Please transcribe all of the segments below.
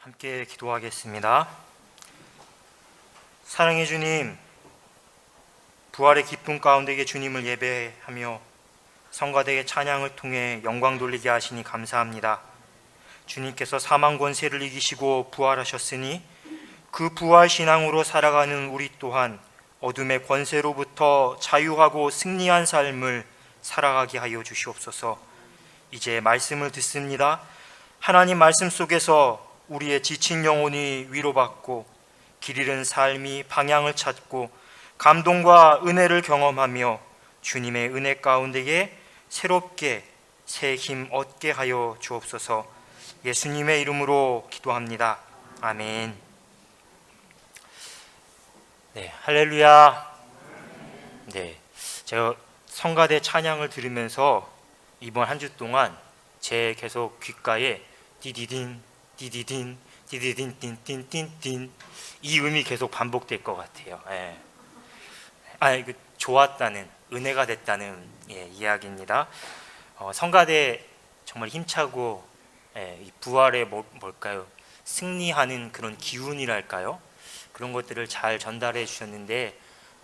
함께 기도하겠습니다. 사랑해 주님, 부활의 기쁨 가운데에 주님을 예배하며 성가대의 찬양을 통해 영광 돌리게 하시니 감사합니다. 주님께서 사망 권세를 이기시고 부활하셨으니 그 부활 신앙으로 살아가는 우리 또한 어둠의 권세로부터 자유하고 승리한 삶을 살아가게 하여 주시옵소서. 이제 말씀을 듣습니다. 하나님 말씀 속에서 우리의 지친 영혼이 위로받고 길 잃은 삶이 방향을 찾고 감동과 은혜를 경험하며 주님의 은혜 가운데에 새롭게 새 힘 얻게 하여 주옵소서. 예수님의 이름으로 기도합니다. 아멘. 네, 할렐루야. 네, 제가 성가대 찬양을 들으면서 이번 한 주 동안 제 계속 귓가에 디디딘 디디딘 디디딘 딘딘딘딘 이 음이 계속 반복될 것 같아요. 예. 아, 이거 좋았다는 은혜가 됐다는 예, 이야기입니다. 어, 성가대 정말 힘차고 예, 이 부활의 뭐, 뭘까요? 승리하는 그런 기운이랄까요? 그런 것들을 잘 전달해 주셨는데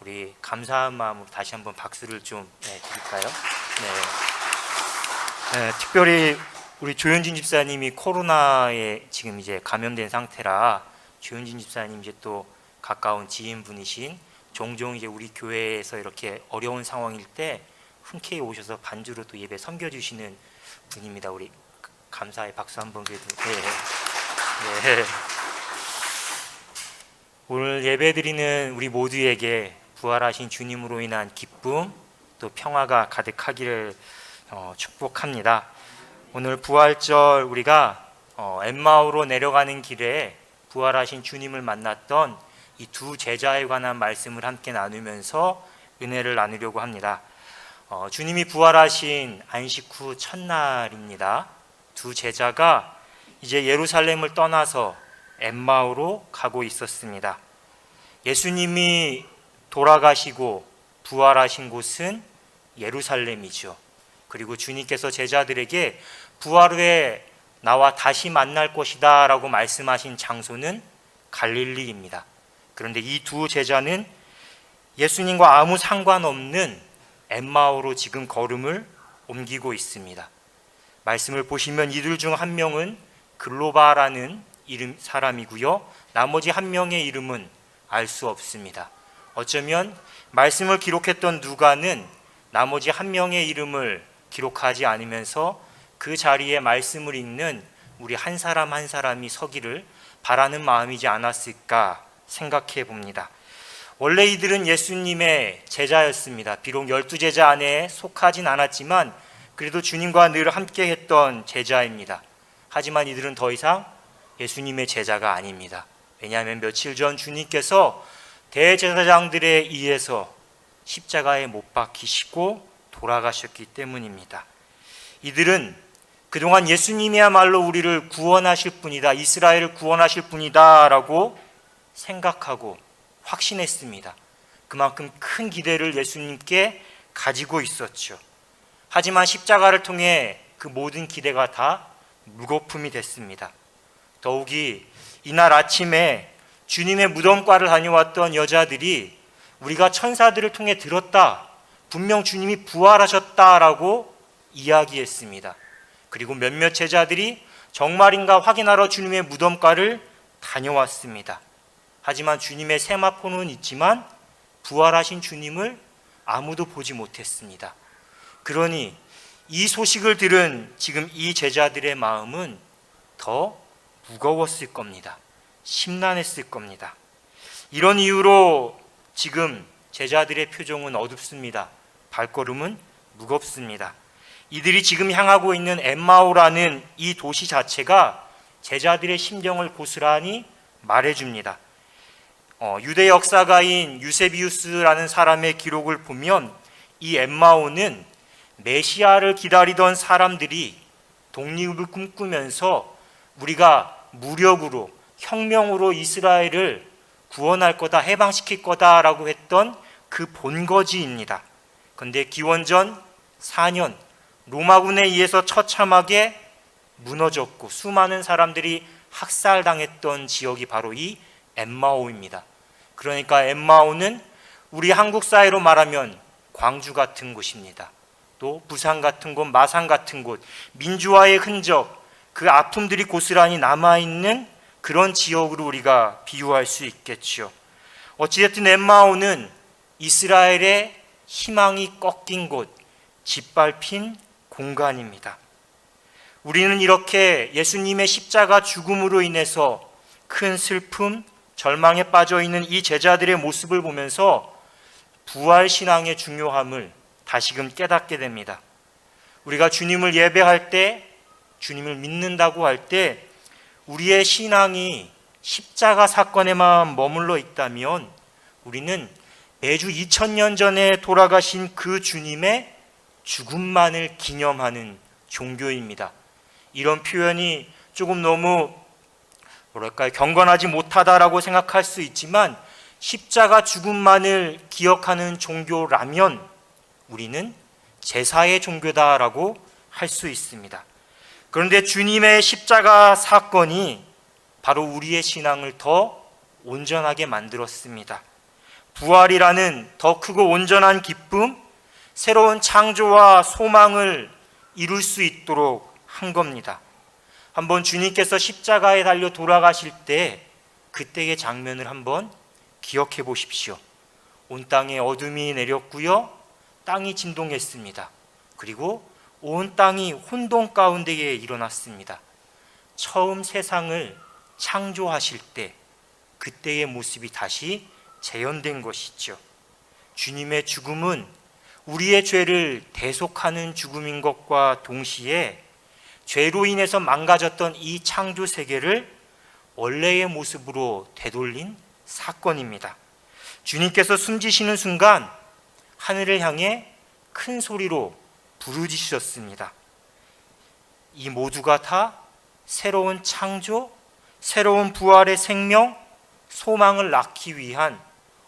우리 감사한 마음으로 다시 한번 박수를 좀 예, 드릴까요? 네. 네, 특별히 우리 조현진 집사님이 코로나에 지금 이제 감염된 상태라 조현진 집사님 이제 또 가까운 지인분이신 종종 이제 우리 교회에서 이렇게 어려운 상황일 때 흔쾌히 오셔서 반주로 또 예배 섬겨주시는 분입니다. 우리 감사의 박수 한번 그래도 네. 네. 오늘 예배 드리는 우리 모두에게 부활하신 주님으로 인한 기쁨 또 평화가 가득하기를 어, 축복합니다. 오늘 부활절 우리가 어, 엠마오로 내려가는 길에 부활하신 주님을 만났던 이 두 제자에 관한 말씀을 함께 나누면서 은혜를 나누려고 합니다. 어, 주님이 부활하신 안식 후 첫날입니다. 두 제자가 이제 예루살렘을 떠나서 엠마오로 가고 있었습니다. 예수님이 돌아가시고 부활하신 곳은 예루살렘이죠. 그리고 주님께서 제자들에게 부활 후에 나와 다시 만날 것이다 라고 말씀하신 장소는 갈릴리입니다. 그런데 이 두 제자는 예수님과 아무 상관없는 엠마오로 지금 걸음을 옮기고 있습니다. 말씀을 보시면 이들 중 한 명은 글로바라는 이름 사람이고요. 나머지 한 명의 이름은 알 수 없습니다. 어쩌면 말씀을 기록했던 누가는 나머지 한 명의 이름을 기록하지 않으면서 그 자리에 말씀을 읽는 우리 한 사람 한 사람이 서기를 바라는 마음이지 않았을까 생각해 봅니다. 원래 이들은 예수님의 제자였습니다. 비록 열두 제자 안에 속하진 않았지만 그래도 주님과 늘 함께 했던 제자입니다. 하지만 이들은 더 이상 예수님의 제자가 아닙니다. 왜냐하면 며칠 전 주님께서 대제사장들에 의해서 십자가에 못 박히시고 돌아가셨기 때문입니다. 이들은 그동안 예수님이야말로 우리를 구원하실 분이다, 이스라엘을 구원하실 분이다 라고 생각하고 확신했습니다. 그만큼 큰 기대를 예수님께 가지고 있었죠. 하지만 십자가를 통해 그 모든 기대가 다 무거품이 됐습니다. 더욱이 이날 아침에 주님의 무덤가를 다녀왔던 여자들이 우리가 천사들을 통해 들었다. 분명 주님이 부활하셨다라고 이야기했습니다. 그리고 몇몇 제자들이 정말인가 확인하러 주님의 무덤가를 다녀왔습니다. 하지만 주님의 세마포는 있지만 부활하신 주님을 아무도 보지 못했습니다. 그러니 이 소식을 들은 지금 이 제자들의 마음은 더 무거웠을 겁니다. 심란했을 겁니다. 이런 이유로 지금 제자들의 표정은 어둡습니다. 발걸음은 무겁습니다. 이들이 지금 향하고 있는 엠마오라는 이 도시 자체가 제자들의 심정을 고스란히 말해줍니다. 어, 유대 역사가인 유세비우스라는 사람의 기록을 보면 이 엠마오는 메시아를 기다리던 사람들이 독립을 꿈꾸면서 우리가 무력으로 혁명으로 이스라엘을 구원할 거다 해방시킬 거다라고 했던 그 본거지입니다. 근데 기원전 4년 로마군에 의해서 처참하게 무너졌고 수많은 사람들이 학살당했던 지역이 바로 이 엠마오입니다. 그러니까 엠마오는 우리 한국 사회로 말하면 광주 같은 곳입니다. 또 부산 같은 곳, 마산 같은 곳, 민주화의 흔적, 그 아픔들이 고스란히 남아 있는 그런 지역으로 우리가 비유할 수 있겠죠. 어찌됐든 엠마오는 이스라엘의 희망이 꺾인 곳, 짓밟힌 공간입니다. 우리는 이렇게 예수님의 십자가 죽음으로 인해서 큰 슬픔, 절망에 빠져 있는 이 제자들의 모습을 보면서 부활 신앙의 중요함을 다시금 깨닫게 됩니다. 우리가 주님을 예배할 때, 주님을 믿는다고 할 때, 우리의 신앙이 십자가 사건에만 머물러 있다면 우리는 매주 2000년 전에 돌아가신 그 주님의 죽음만을 기념하는 종교입니다. 이런 표현이 조금 너무 뭐랄까요 경건하지 못하다라고 생각할 수 있지만 십자가 죽음만을 기억하는 종교라면 우리는 제사의 종교다라고 할 수 있습니다. 그런데 주님의 십자가 사건이 바로 우리의 신앙을 더 온전하게 만들었습니다. 부활이라는 더 크고 온전한 기쁨, 새로운 창조와 소망을 이룰 수 있도록 한 겁니다. 한번 주님께서 십자가에 달려 돌아가실 때 그때의 장면을 한번 기억해 보십시오. 온 땅에 어둠이 내렸고요. 땅이 진동했습니다. 그리고 온 땅이 혼돈 가운데에 일어났습니다. 처음 세상을 창조하실 때 그때의 모습이 다시 재현된 것이죠. 주님의 죽음은 우리의 죄를 대속하는 죽음인 것과 동시에 죄로 인해서 망가졌던 이 창조 세계를 원래의 모습으로 되돌린 사건입니다. 주님께서 숨지시는 순간 하늘을 향해 큰 소리로 부르짖으셨습니다. 이 모두가 다 새로운 창조, 새로운 부활의 생명, 소망을 낳기 위한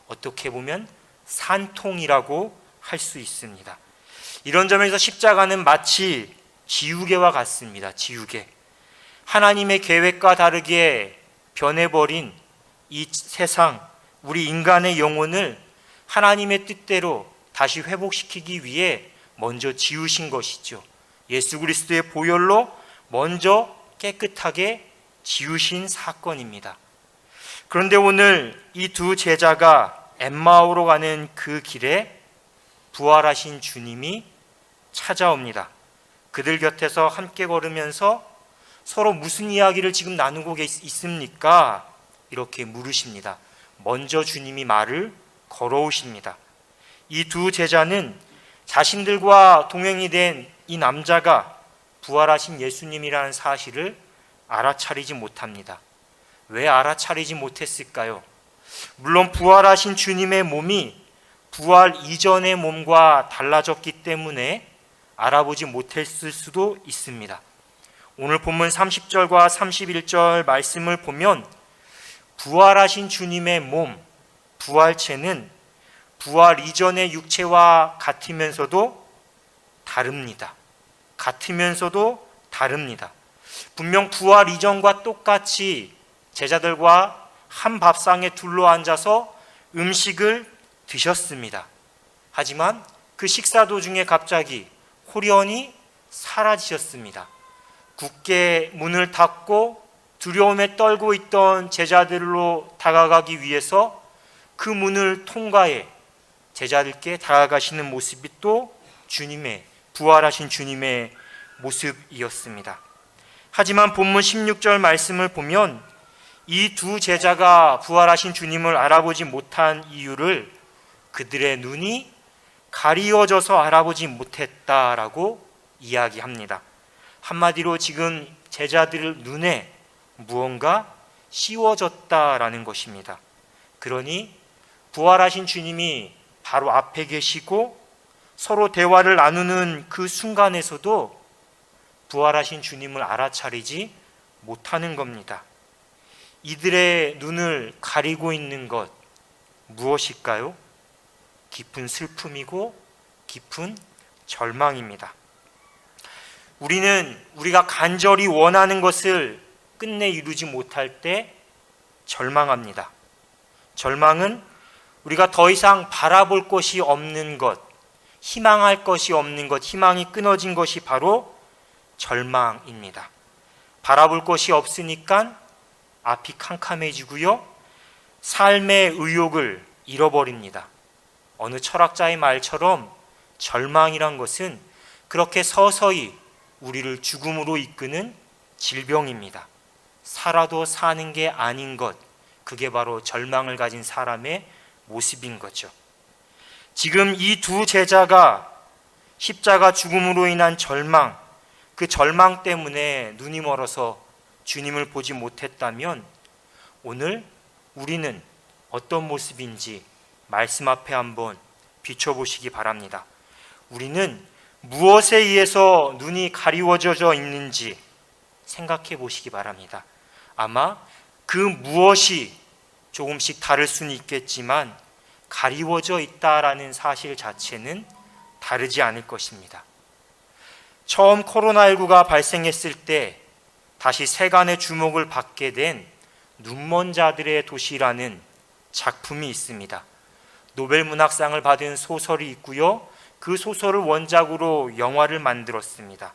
어떻게 보면 산통이라고 할 수 있습니다. 이런 점에서 십자가는 마치 지우개와 같습니다. 지우개. 하나님의 계획과 다르게 변해버린 이 세상, 우리 인간의 영혼을 하나님의 뜻대로 다시 회복시키기 위해 먼저 지우신 것이죠. 예수 그리스도의 보혈로 먼저 깨끗하게 지우신 사건입니다. 그런데 오늘 이 두 제자가 엠마오로 가는 그 길에 부활하신 주님이 찾아옵니다. 그들 곁에서 함께 걸으면서 서로 무슨 이야기를 지금 나누고 있습니까? 이렇게 물으십니다. 먼저 주님이 말을 걸어오십니다. 이 두 제자는 자신들과 동행이 된 이 남자가 부활하신 예수님이라는 사실을 알아차리지 못합니다. 왜 알아차리지 못했을까요? 물론 부활하신 주님의 몸이 부활 이전의 몸과 달라졌기 때문에 알아보지 못했을 수도 있습니다. 오늘 본문 30절과 31절 말씀을 보면 부활하신 주님의 몸, 부활체는 부활 이전의 육체와 같으면서도 다릅니다. 같으면서도 다릅니다. 분명 부활 이전과 똑같이 제자들과 한 밥상에 둘러 앉아서 음식을 드셨습니다. 하지만 그 식사 도중에 갑자기 호련히 사라지셨습니다. 굳게 문을 닫고 두려움에 떨고 있던 제자들로 다가가기 위해서 그 문을 통과해 제자들께 다가가시는 모습이 또 주님의 부활하신 주님의 모습이었습니다. 하지만 본문 16절 말씀을 보면 이 두 제자가 부활하신 주님을 알아보지 못한 이유를 그들의 눈이 가리워져서 알아보지 못했다라고 이야기합니다. 한마디로 지금 제자들 눈에 무언가 씌워졌다라는 것입니다. 그러니 부활하신 주님이 바로 앞에 계시고 서로 대화를 나누는 그 순간에서도 부활하신 주님을 알아차리지 못하는 겁니다. 이들의 눈을 가리고 있는 것 무엇일까요? 깊은 슬픔이고 깊은 절망입니다. 우리는 우리가 간절히 원하는 것을 끝내 이루지 못할 때 절망합니다. 절망은 우리가 더 이상 바라볼 것이 없는 것, 희망할 것이 없는 것, 희망이 끊어진 것이 바로 절망입니다. 바라볼 것이 없으니까 앞이 캄캄해지고요. 삶의 의욕을 잃어버립니다. 어느 철학자의 말처럼 절망이란 것은 그렇게 서서히 우리를 죽음으로 이끄는 질병입니다. 살아도 사는 게 아닌 것, 그게 바로 절망을 가진 사람의 모습인 거죠. 지금 이 두 제자가 십자가 죽음으로 인한 절망, 그 절망 때문에 눈이 멀어서 주님을 보지 못했다면 오늘 우리는 어떤 모습인지 말씀 앞에 한번 비춰보시기 바랍니다. 우리는 무엇에 의해서 눈이 가리워져 있는지 생각해 보시기 바랍니다. 아마 그 무엇이 조금씩 다를 수는 있겠지만 가리워져 있다라는 사실 자체는 다르지 않을 것입니다. 처음 코로나19가 발생했을 때 다시 세간의 주목을 받게 된 눈먼 자들의 도시라는 작품이 있습니다. 노벨 문학상을 받은 소설이 있고요. 그 소설을 원작으로 영화를 만들었습니다.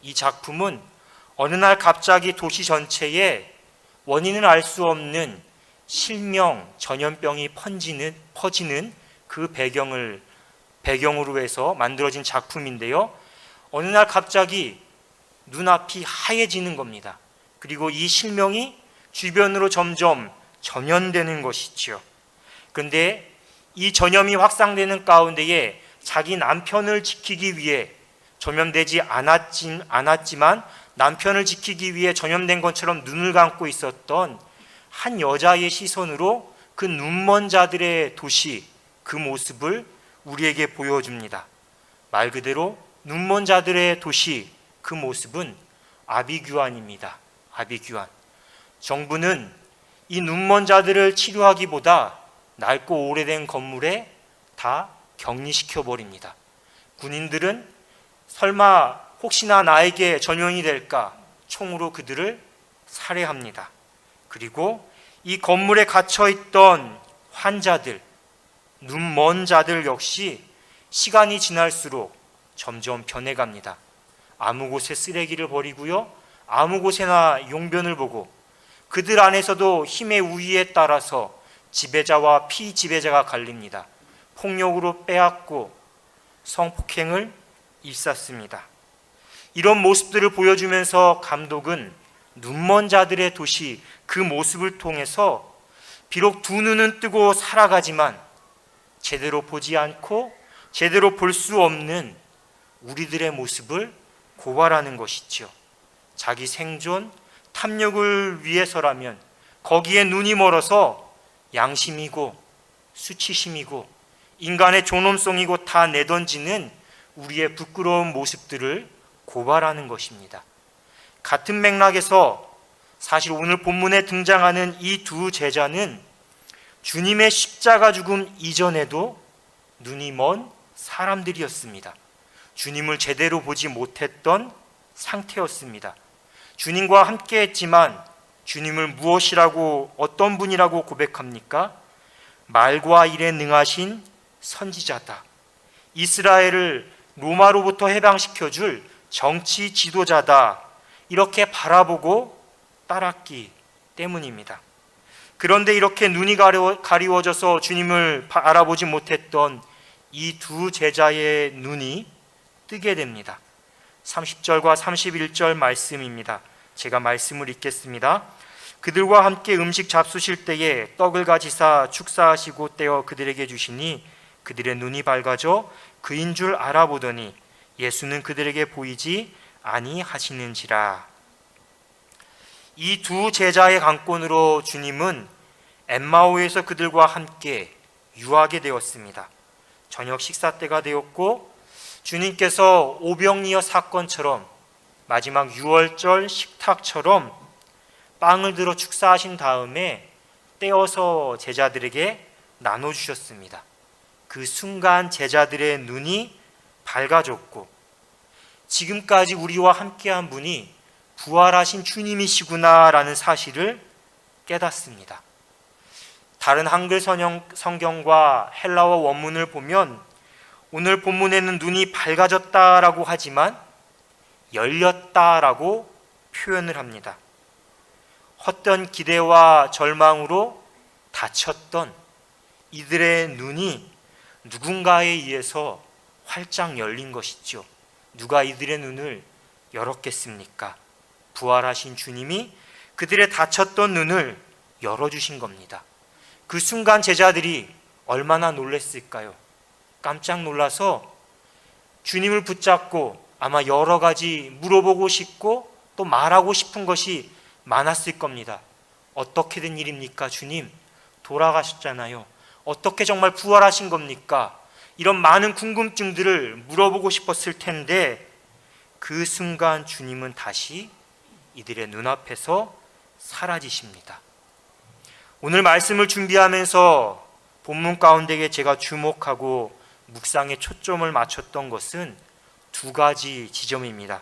이 작품은 어느 날 갑자기 도시 전체에 원인을 알 수 없는 실명 전염병이 퍼지는 퍼지는 그 배경을 배경으로 해서 만들어진 작품인데요. 어느 날 갑자기 눈앞이 하얘지는 겁니다. 그리고 이 실명이 주변으로 점점 전염되는 것이지요. 근데 이 전염이 확산되는 가운데에 자기 남편을 지키기 위해 전염되지 않았지, 않았지만 남편을 지키기 위해 전염된 것처럼 눈을 감고 있었던 한 여자의 시선으로 그 눈먼 자들의 도시 그 모습을 우리에게 보여줍니다. 말 그대로 눈먼 자들의 도시 그 모습은 아비규환입니다. 아비규환. 정부는 이 눈먼 자들을 치료하기보다 낡고 오래된 건물에 다 격리시켜 버립니다. 군인들은 설마 혹시나 나에게 전염이 될까 총으로 그들을 살해합니다. 그리고 이 건물에 갇혀 있던 환자들, 눈 먼 자들 역시 시간이 지날수록 점점 변해갑니다. 아무 곳에 쓰레기를 버리고요. 아무 곳에나 용변을 보고 그들 안에서도 힘의 우위에 따라서 지배자와 피지배자가 갈립니다. 폭력으로 빼앗고 성폭행을 일삼습니다. 이런 모습들을 보여주면서 감독은 눈먼 자들의 도시 그 모습을 통해서 비록 두 눈은 뜨고 살아가지만 제대로 보지 않고 제대로 볼 수 없는 우리들의 모습을 고발하는 것이죠. 자기 생존, 탐욕을 위해서라면 거기에 눈이 멀어서 양심이고 수치심이고 인간의 존엄성이고 다 내던지는 우리의 부끄러운 모습들을 고발하는 것입니다. 같은 맥락에서 사실 오늘 본문에 등장하는 이 두 제자는 주님의 십자가 죽음 이전에도 눈이 먼 사람들이었습니다. 주님을 제대로 보지 못했던 상태였습니다. 주님과 함께 했지만 주님을 무엇이라고 어떤 분이라고 고백합니까? 말과 일에 능하신 선지자다. 이스라엘을 로마로부터 해방시켜 줄 정치 지도자다. 이렇게 바라보고 따랐기 때문입니다. 그런데 이렇게 눈이 가리워 져서 주님을 알아보지 못했던 이 두 제자의 눈이 뜨게 됩니다. 30절과 31절 말씀입니다. 제가 말씀을 읽겠습니다. 그들과 함께 음식 잡수실 때에 떡을 가지사 축사하시고 떼어 그들에게 주시니 그들의 눈이 밝아져 그인 줄 알아보더니 예수는 그들에게 보이지 아니하시는지라. 이 두 제자의 강권으로 주님은 엠마오에서 그들과 함께 유하게 되었습니다. 저녁 식사 때가 되었고 주님께서 오병이어 사건처럼 마지막 유월절 식탁처럼 빵을 들어 축사하신 다음에 떼어서 제자들에게 나눠 주셨습니다. 그 순간 제자들의 눈이 밝아졌고 지금까지 우리와 함께한 분이 부활하신 주님이시구나라는 사실을 깨닫습니다. 다른 한글 성경, 성경과 헬라어 원문을 보면 오늘 본문에는 눈이 밝아졌다라고 하지만 열렸다라고 표현을 합니다. 헛된 기대와 절망으로 닫혔던 이들의 눈이 누군가에 의해서 활짝 열린 것이죠. 누가 이들의 눈을 열었겠습니까? 부활하신 주님이 그들의 닫혔던 눈을 열어주신 겁니다. 그 순간 제자들이 얼마나 놀랐을까요? 깜짝 놀라서 주님을 붙잡고 아마 여러 가지 물어보고 싶고 또 말하고 싶은 것이 많았을 겁니다. 어떻게 된 일입니까, 주님? 돌아가셨잖아요. 어떻게 정말 부활하신 겁니까? 이런 많은 궁금증들을 물어보고 싶었을 텐데 그 순간 주님은 다시 이들의 눈앞에서 사라지십니다. 오늘 말씀을 준비하면서 본문 가운데에 제가 주목하고 묵상에 초점을 맞췄던 것은 두 가지 지점입니다.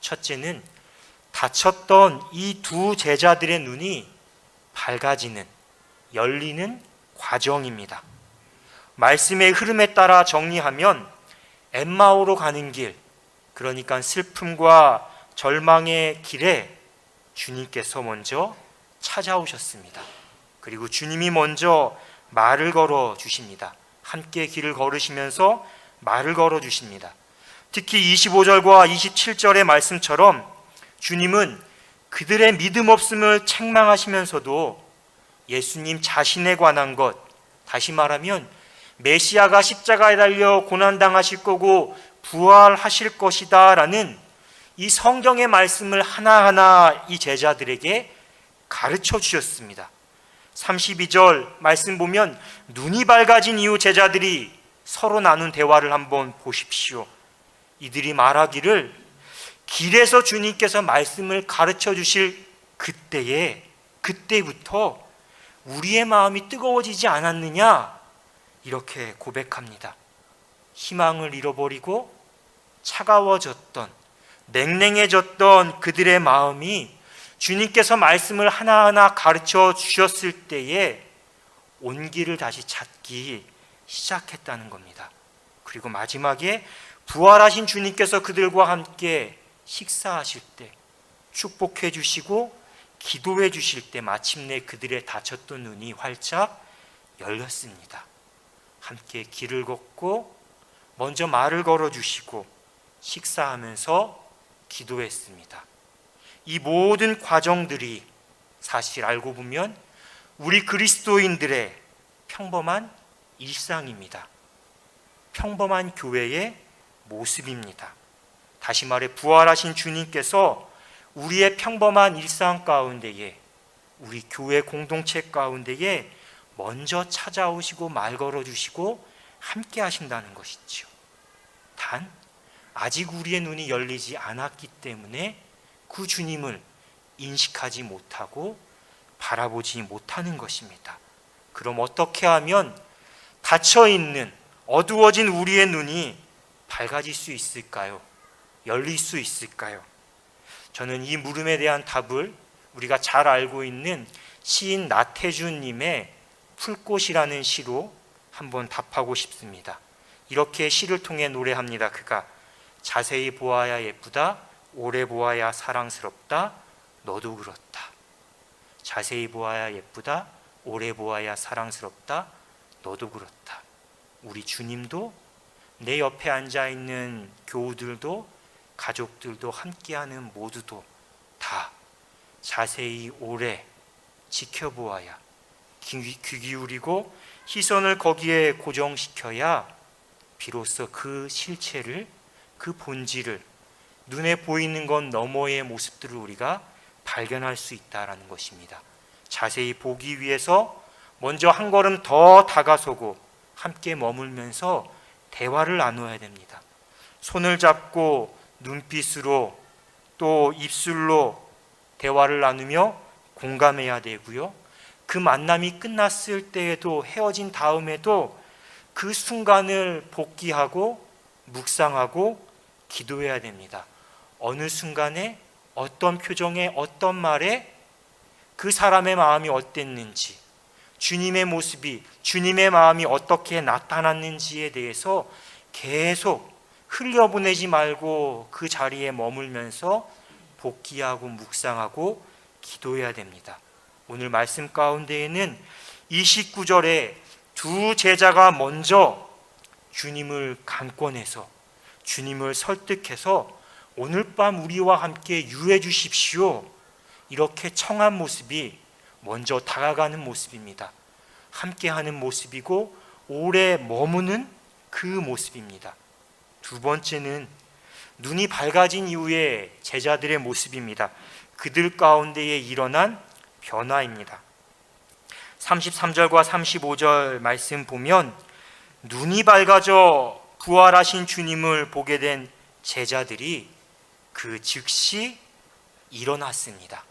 첫째는 닫혔던 이 두 제자들의 눈이 밝아지는 열리는 과정입니다. 말씀의 흐름에 따라 정리하면 엠마오로 가는 길, 그러니까 슬픔과 절망의 길에 주님께서 먼저 찾아오셨습니다. 그리고 주님이 먼저 말을 걸어 주십니다. 함께 길을 걸으시면서 말을 걸어 주십니다. 특히 25절과 27절의 말씀처럼 주님은 그들의 믿음 없음을 책망하시면서도 예수님 자신에 관한 것, 다시 말하면 메시아가 십자가에 달려 고난당하실 거고 부활하실 것이다 라는 이 성경의 말씀을 하나하나 이 제자들에게 가르쳐 주셨습니다. 32절 말씀 보면 눈이 밝아진 이후 제자들이 서로 나눈 대화를 한번 보십시오. 이들이 말하기를 길에서 주님께서 말씀을 가르쳐 주실 그때에 그때부터 우리의 마음이 뜨거워지지 않았느냐 이렇게 고백합니다. 희망을 잃어버리고 차가워졌던 냉랭해졌던 그들의 마음이 주님께서 말씀을 하나하나 가르쳐 주셨을 때에 온기를 다시 찾기 시작했다는 겁니다. 그리고 마지막에 부활하신 주님께서 그들과 함께 식사하실 때 축복해 주시고 기도해 주실 때 마침내 그들의 닫혔던 눈이 활짝 열렸습니다. 함께 길을 걷고 먼저 말을 걸어 주시고 식사하면서 기도했습니다. 이 모든 과정들이 사실 알고 보면 우리 그리스도인들의 평범한 일상입니다. 평범한 교회의 모습입니다. 다시 말해 부활하신 주님께서 우리의 평범한 일상 가운데에 우리 교회 공동체 가운데에 먼저 찾아오시고 말 걸어 주시고 함께 하신다는 것이지요. 단 아직 우리의 눈이 열리지 않았기 때문에 그 주님을 인식하지 못하고 바라보지 못하는 것입니다. 그럼 어떻게 하면 닫혀 있는 어두워진 우리의 눈이 밝아질 수 있을까요? 열릴 수 있을까요? 저는 이 물음에 대한 답을 우리가 잘 알고 있는 시인 나태준 님의 풀꽃이라는 시로 한번 답하고 싶습니다. 이렇게 시를 통해 노래합니다. 그가 자세히 보아야 예쁘다. 오래 보아야 사랑스럽다. 너도 그렇다. 자세히 보아야 예쁘다. 오래 보아야 사랑스럽다. 너도 그렇다. 우리 주님도 내 옆에 앉아 있는 교우들도 가족들도 함께하는 모두도 다 자세히 오래 지켜보아야 귀, 귀 기울이고 시선을 거기에 고정시켜야 비로소 그 실체를 그 본질을 눈에 보이는 건 너머의 모습들을 우리가 발견할 수 있다라는 것입니다. 자세히 보기 위해서 먼저 한 걸음 더 다가서고 함께 머물면서 대화를 나누어야 됩니다. 손을 잡고 눈빛으로 또 입술로 대화를 나누며 공감해야 되고요. 그 만남이 끝났을 때에도 헤어진 다음에도 그 순간을 복귀하고 묵상하고 기도해야 됩니다. 어느 순간에 어떤 표정에 어떤 말에 그 사람의 마음이 어땠는지 주님의 모습이 주님의 마음이 어떻게 나타났는지에 대해서 계속 흘려보내지 말고 그 자리에 머물면서 복귀하고 묵상하고 기도해야 됩니다. 오늘 말씀 가운데에는 29절에 두 제자가 먼저 주님을 강권해서 주님을 설득해서 오늘 밤 우리와 함께 유해 주십시오. 이렇게 청한 모습이 먼저 다가가는 모습입니다. 함께하는 모습이고 오래 머무는 그 모습입니다. 두 번째는 눈이 밝아진 이후에 제자들의 모습입니다. 그들 가운데에 일어난 변화입니다. 33절과 35절 말씀 보면 눈이 밝아져 부활하신 주님을 보게 된 제자들이 그 즉시 일어났습니다.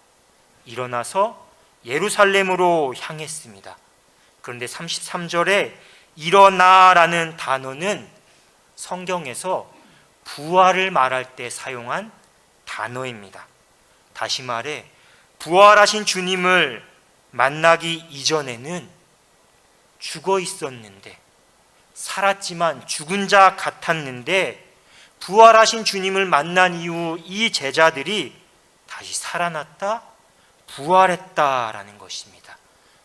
일어나서 예루살렘으로 향했습니다. 그런데 33절에 일어나라는 단어는 성경에서 부활을 말할 때 사용한 단어입니다. 다시 말해 부활하신 주님을 만나기 이전에는 죽어 있었는데 살았지만 죽은 자 같았는데 부활하신 주님을 만난 이후 이 제자들이 다시 살아났다 부활했다라는 것입니다.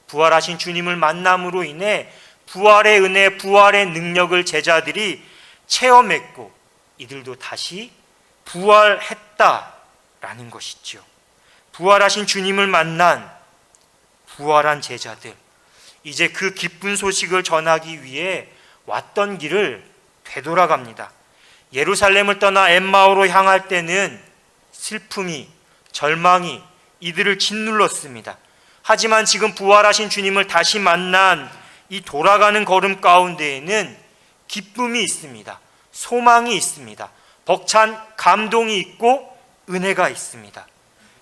부활하신 주님을 만남으로 인해 부활의 은혜, 부활의 능력을 제자들이 체험했고 이들도 다시 부활했다라는 것이죠. 부활하신 주님을 만난 부활한 제자들 이제 그 기쁜 소식을 전하기 위해 왔던 길을 되돌아갑니다. 예루살렘을 떠나 엠마오로 향할 때는 슬픔이 절망이 이들을 짓눌렀습니다. 하지만 지금 부활하신 주님을 다시 만난 이 돌아가는 걸음 가운데에는 기쁨이 있습니다. 소망이 있습니다. 벅찬 감동이 있고 은혜가 있습니다.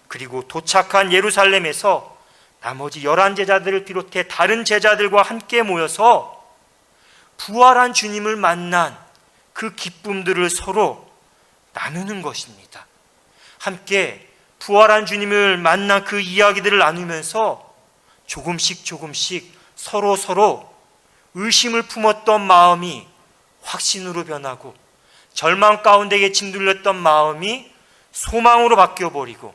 그리고 도착한 예루살렘에서 나머지 열한 제자들을 비롯해 다른 제자들과 함께 모여서 부활한 주님을 만난 그 기쁨들을 서로 나누는 것입니다. 함께 부활한 주님을 만난 그 이야기들을 나누면서 조금씩 조금씩 서로 서로 의심을 품었던 마음이 확신으로 변하고 절망 가운데에 짓눌렸던 마음이 소망으로 바뀌어 버리고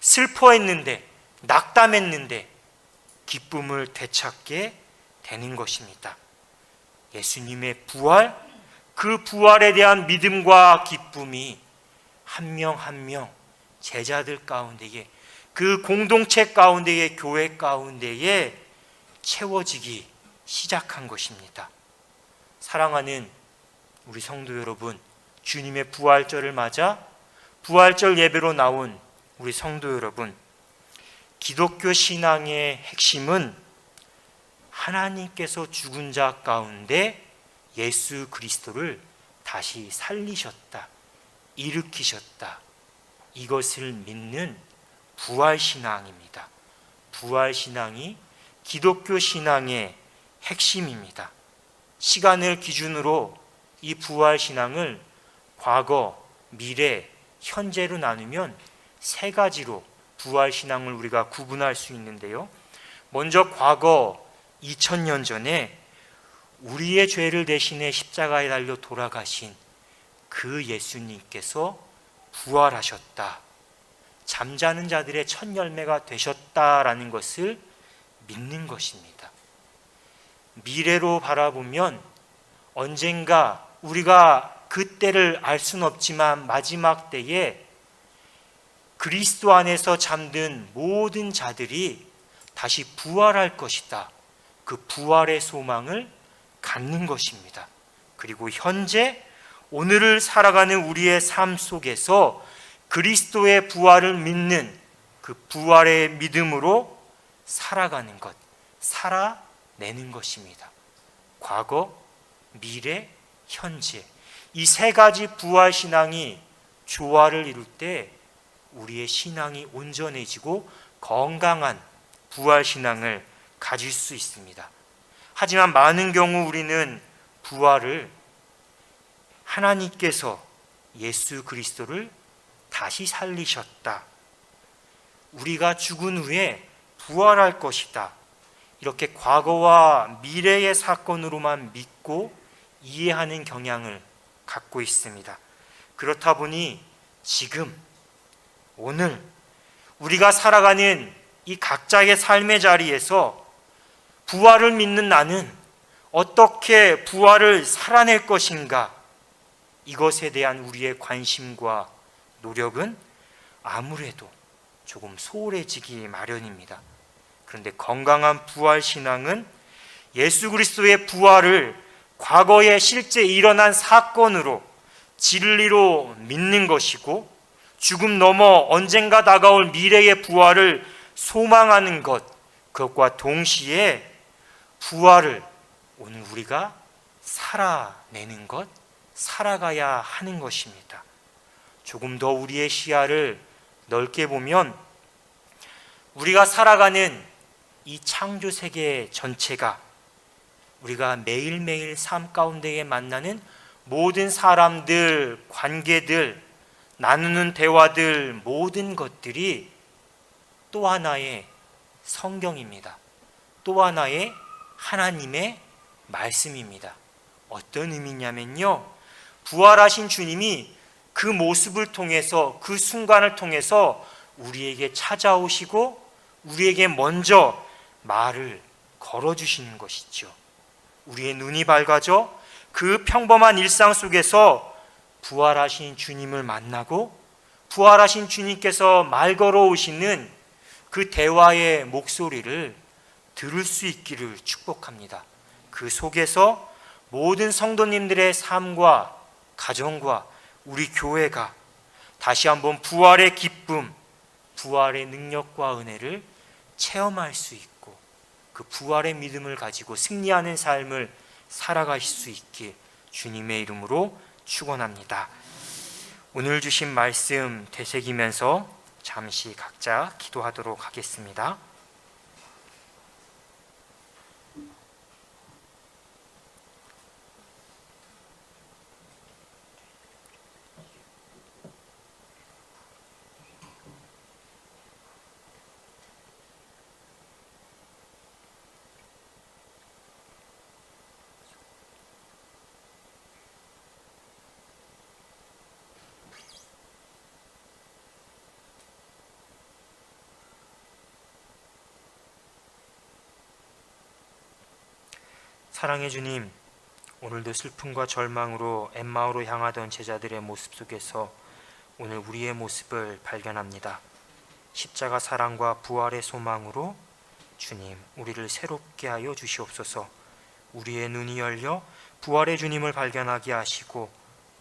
슬퍼했는데 낙담했는데 기쁨을 되찾게 되는 것입니다. 예수님의 부활, 그 부활에 대한 믿음과 기쁨이 한 명 한명 제자들 가운데에 그 공동체 가운데에 교회 가운데에 채워지기 시작한 것입니다. 사랑하는 우리 성도 여러분, 주님의 부활절을 맞아 부활절 예배로 나온 우리 성도 여러분, 기독교 신앙의 핵심은 하나님께서 죽은 자 가운데 예수 그리스도를 다시 살리셨다, 일으키셨다. 이것을 믿는 부활 신앙입니다. 부활 신앙이 기독교 신앙의 핵심입니다. 시간을 기준으로 이 부활 신앙을 과거, 미래, 현재로 나누면 세 가지로 부활 신앙을 우리가 구분할 수 있는데요. 먼저 과거 2000년 전에 우리의 죄를 대신해 십자가에 달려 돌아가신 그 예수님께서 부활하셨다. 잠자는 자들의 첫 열매가 되셨다라는 것을 믿는 것입니다. 미래로 바라보면 언젠가 우리가 그때를 알 수는 없지만 마지막 때에 그리스도 안에서 잠든 모든 자들이 다시 부활할 것이다. 그 부활의 소망을 갖는 것입니다. 그리고 현재 오늘을 살아가는 우리의 삶 속에서 그리스도의 부활을 믿는 그 부활의 믿음으로 살아가는 것, 살아내는 것입니다. 과거, 미래, 현재 이 세 가지 부활 신앙이 조화를 이룰 때 우리의 신앙이 온전해지고 건강한 부활 신앙을 가질 수 있습니다. 하지만 많은 경우 우리는 부활을 하나님께서 예수 그리스도를 다시 살리셨다. 우리가 죽은 후에 부활할 것이다. 이렇게 과거와 미래의 사건으로만 믿고 이해하는 경향을 갖고 있습니다. 그렇다 보니 지금 오늘 우리가 살아가는 이 각자의 삶의 자리에서 부활을 믿는 나는 어떻게 부활을 살아낼 것인가 이것에 대한 우리의 관심과 노력은 아무래도 조금 소홀해지기 마련입니다. 그런데 건강한 부활 신앙은 예수 그리스도의 부활을 과거에 실제 일어난 사건으로 진리로 믿는 것이고 죽음 넘어 언젠가 다가올 미래의 부활을 소망하는 것 그것과 동시에 부활을 오늘 우리가 살아내는 것 살아가야 하는 것입니다. 조금 더 우리의 시야를 넓게 보면 우리가 살아가는 이 창조 세계 전체가 우리가 매일매일 삶 가운데에 만나는 모든 사람들, 관계들, 나누는 대화들, 모든 것들이 또 하나의 성경입니다. 또 하나의 하나님의 말씀입니다. 어떤 의미냐면요. 부활하신 주님이 그 모습을 통해서 그 순간을 통해서 우리에게 찾아오시고 우리에게 먼저 말을 걸어 주시는 것이죠. 우리의 눈이 밝아져 그 평범한 일상 속에서 부활하신 주님을 만나고 부활하신 주님께서 말 걸어 오시는 그 대화의 목소리를 들을 수 있기를 축복합니다. 그 속에서 모든 성도님들의 삶과 가정과 우리 교회가 다시 한번 부활의 기쁨, 부활의 능력과 은혜를 체험할 수 있고 그 부활의 믿음을 가지고 승리하는 삶을 살아가실 수 있길 주님의 이름으로 축원합니다. 오늘 주신 말씀 되새기면서 잠시 각자 기도하도록 하겠습니다. 사랑의 주님, 오늘도 슬픔과 절망으로 엠마오로 향하던 제자들의 모습 속에서 오늘 우리의 모습을 발견합니다. 십자가 사랑과 부활의 소망으로 주님, 우리를 새롭게 하여 주시옵소서. 우리의 눈이 열려 부활의 주님을 발견하게 하시고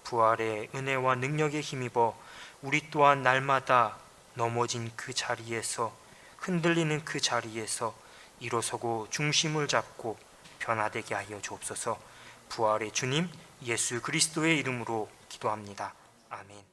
부활의 은혜와 능력에 힘입어 우리 또한 날마다 넘어진 그 자리에서 흔들리는 그 자리에서 일어서고 중심을 잡고 변화되게 하여 주옵소서. 부활의 주님 예수 그리스도의 이름으로 기도합니다. 아멘.